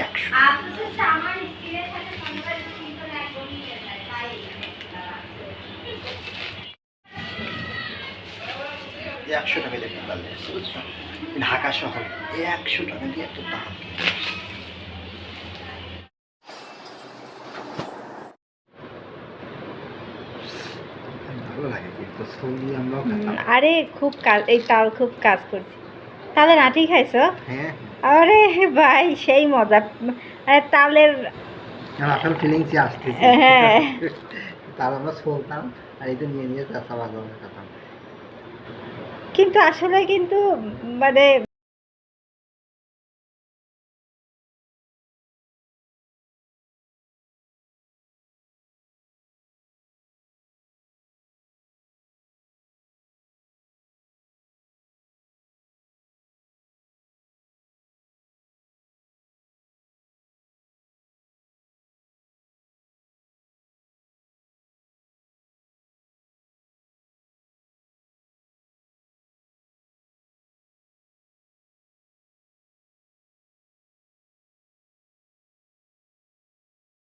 একশো। টাকা দিয়ে ঢাকা শহর একশো টাকা দিয়ে একটা তাল ভালো লাগে কিন্তু সবজি আমরাও খেতাম। আরে খুব কাজ এই তাল খুব কাজ করছি। তাহলে নাটি খাইছো? হ্যাঁ। আরে ভাই সেই মজা। আরে তালের আর ফিলিংসই আসতেছে। হ্যাঁ। আমরা আর নিয়ে কিন্তু আসলে কিন্তু মানে